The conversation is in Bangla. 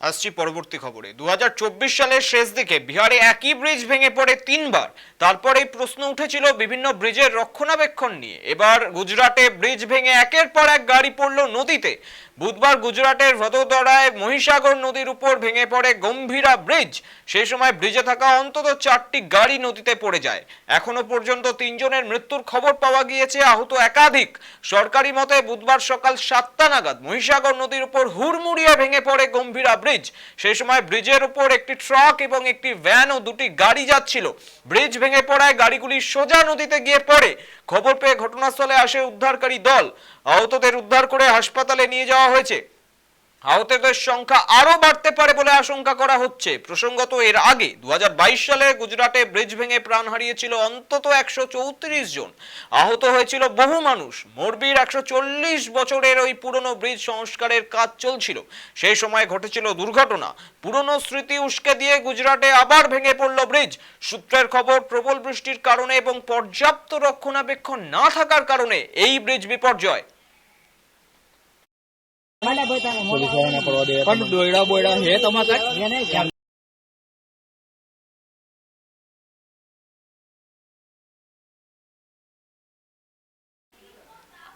আসছি পরবর্তী খবরে। দু হাজার চব্বিশ সালের শেষ দিকে বিহারে একই ব্রিজ ভেঙে পড়ে তিনবার। তারপরেই প্রশ্ন উঠেছিল বিভিন্ন ব্রিজের রক্ষণাবেক্ষণ নিয়ে। এবার গুজরাটে ব্রিজ ভেঙে একের পর এক গাড়ি পড়ল নদীতে। বুধবার গুজরাটের ভদোদরায় মহিসাগর নদীর উপর ভেঙে পড়ে গম্ভীরা ব্রিজ সেই সময় ব্রিজে থাকা অন্তত চারটি গাড়ি নদীতে পড়ে যায়। এখনও পর্যন্ত তিনজনের মৃত্যুর খবর পাওয়া গিয়েছে আহত একাধিক। সরকারি মতে বুধবার সকাল সাতটা নাগাদ মহিসাগর নদীর উপর হুড়মুড়িয়ে ভেঙে পড়ে গম্ভীরা ব্রিজ সেই সময় ব্রিজের উপর একটি ট্রাক এবং একটি ভ্যান ও দুটি গাড়ি যাচ্ছিল। ব্রিজ ভেঙে পড়ায় গাড়িগুলি সোজা নদীতে গিয়ে পড়ে। খবর পেয়ে ঘটনাস্থলে আসে উদ্ধারকারী দল। আহতদের উদ্ধার করে হাসপাতালে নিয়ে যাওয়া হয়েছে। আহতদের সংখ্যা আরও বাড়তে পারে বলে আশঙ্কা করা হচ্ছে। প্রসঙ্গত, এর আগে দু সালে গুজরাটে ব্রিজ ভেঙে প্রাণ হারিয়েছিল অন্তত একশো চৌত্রিশ জন। আহত হয়েছিল বহু মানুষ। মোরবির একশো চল্লিশ বছরের ওই পুরনো ব্রিজ সংস্কারের কাজ চলছিল। সেই সময় ঘটেছিল দুর্ঘটনা। পুরনো স্মৃতি উস্কে দিয়ে গুজরাটে আবার ভেঙে পড়ল ব্রিজ। সূত্রের খবর, প্রবল বৃষ্টির কারণে এবং পর্যাপ্ত রক্ষণাবেক্ষণ না থাকার কারণে এই ব্রিজ বিপর্যয়। પડવા દે પણ દોયડા બોયડા હે તમારે?